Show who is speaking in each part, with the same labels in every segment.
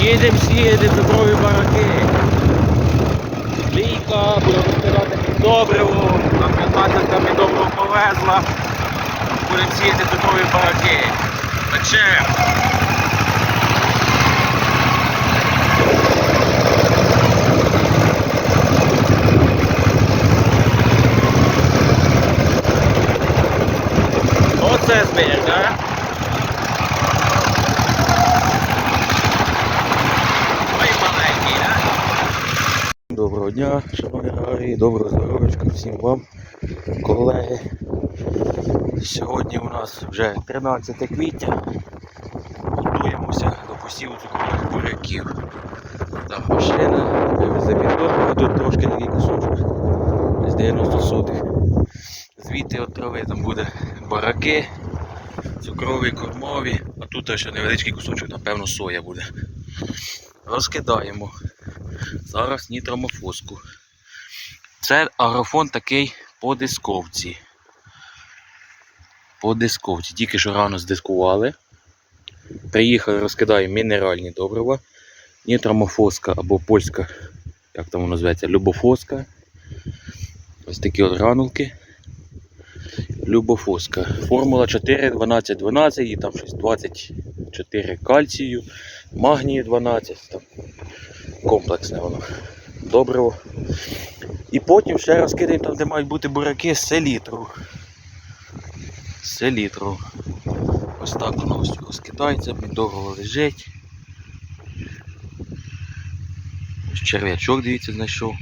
Speaker 1: Їдемо сіяти цукрові бараки. Лійка, буде розкидати добриво, нам 15 ми добриво повезла. Будемо сіяти цукрові бараки. Печем. Оце збір, так? Доброго дня, шановні аграрії, доброго здоров'ячка всім вам, колеги. Сьогодні у нас вже 13 квітня. Готуємося до посіву цукрових буряків. Там машина, вивезе бідон, тут трошки такий кусочок з 90 сотих. Звідти от трави там буде бараки, цукрові, кормові, а тут ще невеличкий кусочок, напевно, соя буде. Розкидаємо. Зараз нітромофоску. Це агрофон такий по дисковці. По дисковці. Тільки що рано здискували. Приїхали, розкидаємо мінеральні добрива. Нітромофоска або польська, як там воно називається, любофоска. Ось такі от гранулки. Любофоска. Формула 4, 12, 12 і там щось 24 кальцію, магнію 12, там комплексне воно. Добриво. І потім ще розкидаємо там, де мають бути буряки, селітру. Селітру. Ось так воно ось розкидається, довго лежить. Ось черв'ячок, дивіться, знайшов.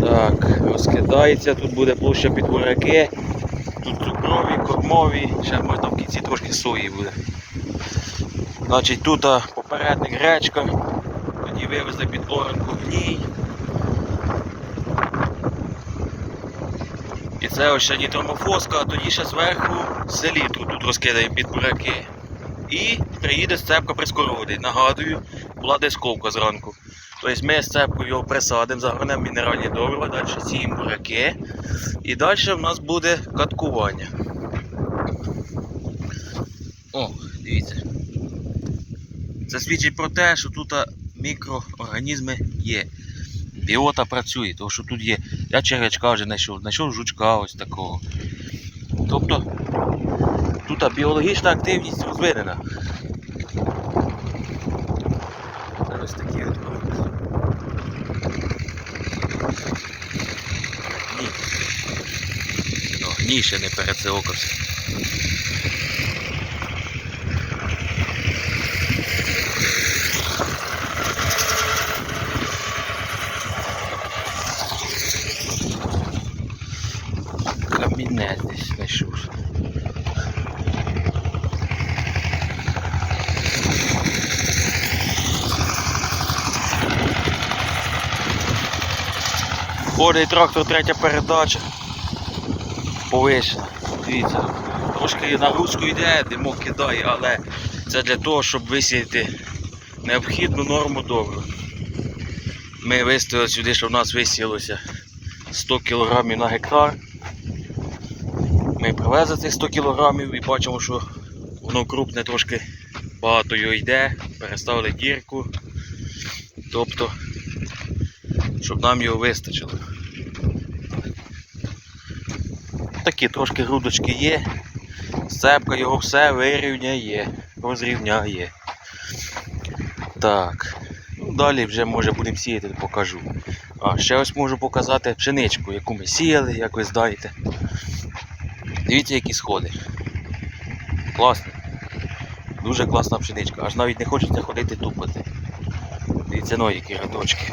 Speaker 1: Так, розкидається, тут буде площа під буряки, цукрові, ще там в кінці трошки сої буде. Значить тут попередник гречка, тоді вивезли під оранку гній. І це ось ще нітромофоска, а тоді ще зверху селітру тут розкидаємо під буряки. І приїде сцепка прискороводить. Нагадую, була дисковка зранку. Тобто ми сцепкою його присадимо, загорнемо мінеральні добрива, далі сіємо буряки. І далі в нас буде каткування. О, дивіться. Це свідчить про те, що тут мікроорганізми є. Біота працює, тому що тут є. Я черв'ячка вже знайшов, знайшов жучка ось такого. Тобто тут біологічна активність розвинена. Ось такі от. Ні. Ні, ще не перецеокався. Камінець десь знайшов. Ходить трактор третя передача. Повишена. Дивіться, трошки нагрузку йде, димок кидає, але це для того, щоб висіяти необхідну норму добру. Ми виставили сюди, щоб в нас висіялося 100 кг на гектар. Ми привезли цих 100 кг і бачимо, що воно крупне трошки багато його йде, переставили дірку. Тобто, щоб нам його вистачило. Такі трошки грудочки є. Сцепка його все вирівняє, розрівняє. Так. Ну, далі вже може будемо сіяти, покажу. А, ще ось можу показати пшеничку, яку ми сіяли, як ви знаєте. Дивіться, які сходи. Класно. Дуже класна пшеничка. Аж навіть не хочеться ходити тупати. Дивіться, ну які рядочки.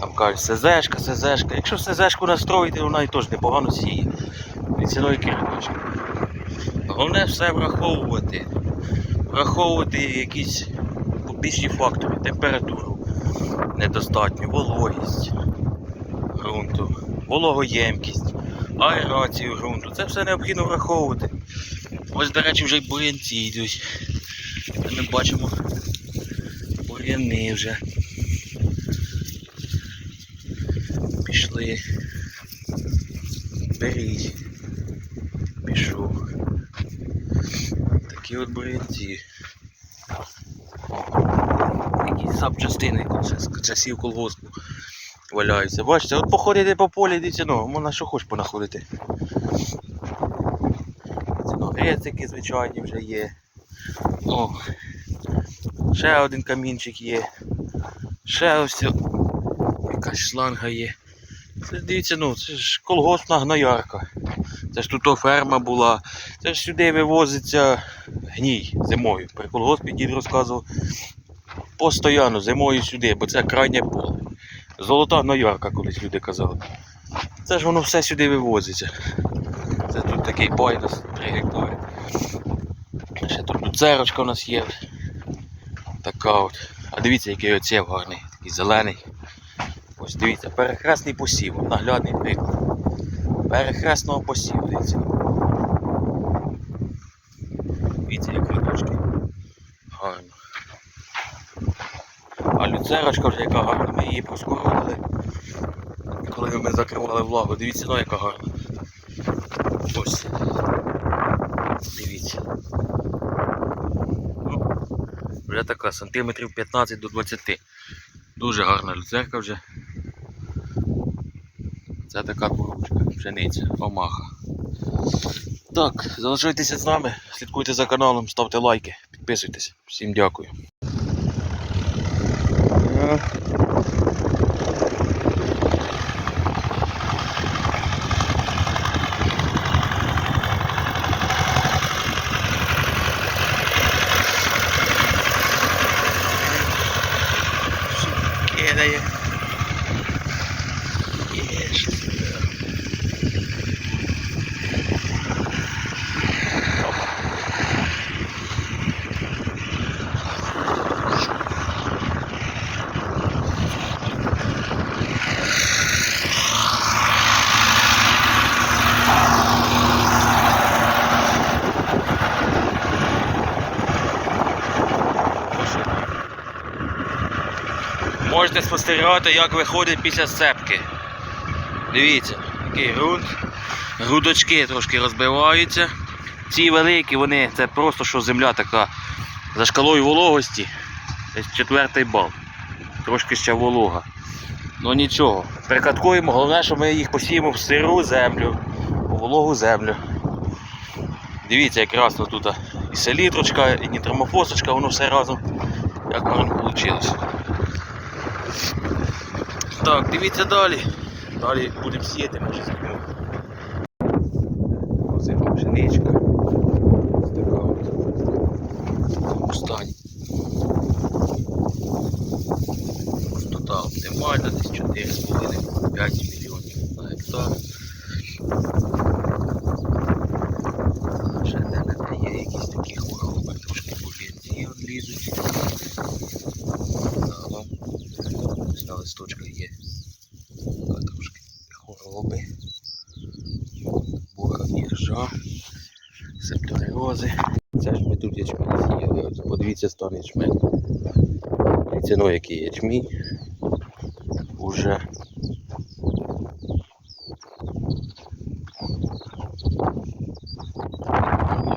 Speaker 1: Там кажуть, СЗшка, СЗшка. Якщо СЗшку настроїти, вона і теж непогано сіє. Дивіться, ну які рядочки. Головне все враховувати. Враховувати якісь побічні фактори, температуру недостатню, вологість ґрунту, вологоємкість, аерацію ґрунту. Це все необхідно враховувати. Ось, до речі, вже й бур'янці йдуть. Ми бачимо бур'яни вже. Пішли. беріть. Пішов. Такі от бурянці. Якісь запчастини з часів колгоспу валяються. Бачите, от походите по полі, дивіться, ну, можна що хоч понаходити. Ну, грецики звичайні вже є. О, ще один камінчик є. Ще ось якась шланга є. Це дивіться, ну, це ж колгоспна гноярка. Це ж тут ферма була. Це ж сюди вивозиться гній зимою. При колгоспі дід розказував постійно зимою сюди, бо це крайнє поле. Золота гноярка, колись люди казали. Це ж воно все сюди вивозиться. Це тут такий пай на 3 гектари. Ще тут люцерочка у нас є. Така от. А дивіться, який оцєв гарний, такий зелений. Ось дивіться, перехресний посів, наглядний приклад. Перехресного посіву, дивіться. Дивіться, як рядочки. Гарно. А вже яка гарна, ми її проскорували. Коли ми закривали влагу, дивіться, ну яка гарна. Ось. Дивіться. Ну, вже така, сантиметрів 15 до 20. Дуже гарна люцерка вже. Це така бурочка, пшениця, омаха. Так, залишайтеся з нами, слідкуйте за каналом, ставте лайки, підписуйтесь. Всім дякую. Кидає. Є, Можете спостерігати, як виходить після сцепки. Дивіться, який ґрунт. Грудочки трошки розбиваються. Ці великі, вони це просто що земля така за шкалою вологості. Десь четвертий бал. Трошки ще волога. Ну нічого. Прикаткуємо, головне, що ми їх посіємо в сиру землю, у вологу землю. Дивіться, як красно тут і селітрочка, і нітромофосочка, воно все разом як гарно вийшло. Так, дивіться далі. Далі будемо сіяти, може знімемо. Озима пшеничка. Така от. Стані. Пустота оптимальна, десь 4,5-5 мільйонів на гектар. Ще де не є якісь такі хвороби, трошки бур'янці відлізуть. Загалом Ось на листочках є така трошки хвороби, бура іржа, септоріози. Це ж ми тут ячмень сіяли. Ось Подивіться стан ячмень. Дивіться, ну який ячмінь. Уже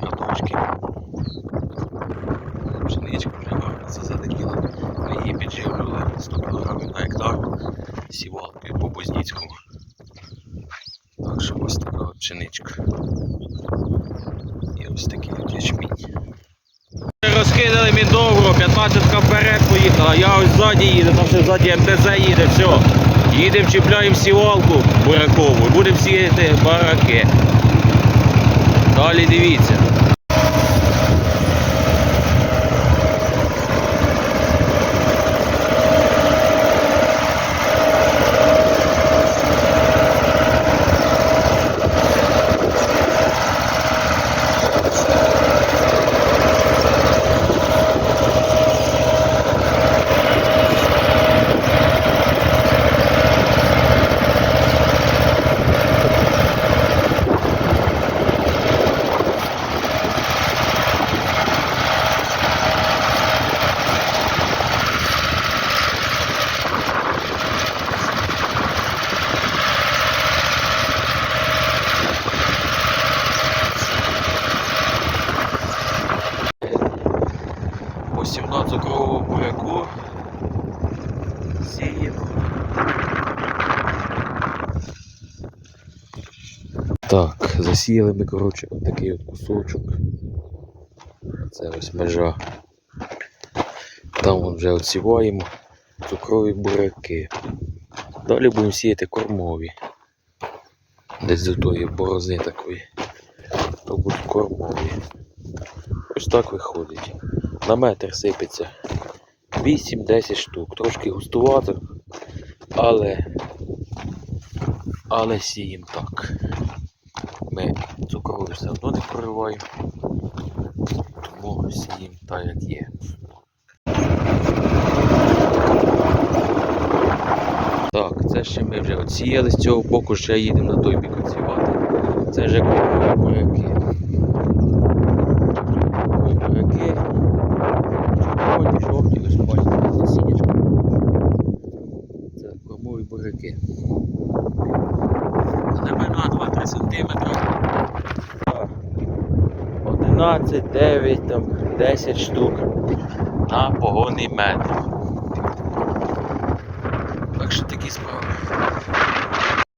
Speaker 1: рядочки. Пшеничка вже гарно це залетіла. Ми її підживлювали 100 кг на гектар сівалкою по Бузніцькому. Так що ось така пшеничка. І ось такий от ячмінь. Розкидали міндовро, 15 вперед поїхала, я ось ззаді їду, там ще ззаді МТЗ їде, все. Їдемо, чіпляємо сівалку буракову будемо сіяти бараки. Далі дивіться. Так, засіяли ми, коротше, отакий от кусочок. Це ось межа. Там вже отсіваємо цукрові буряки. Далі будемо сіяти кормові. Десь до тої борозни такої. То будуть кормові. Ось так виходить. На метр сипеться 8-10 штук. Трошки густувато, але, але сіємо так. Ми все одно не прориваю, Тому сім так, як є. Так, це ще ми вже отсіяли з цього боку, ще їдемо на той бік оцівати. Це вже кормові буряки. Кормові буряки. Червоні, жовті, ось бачите, це сінячка. Це кормові буряки. Глибина 2-3 см. 11, 9, там, 10 штук на погонний метр. Так що такі справи.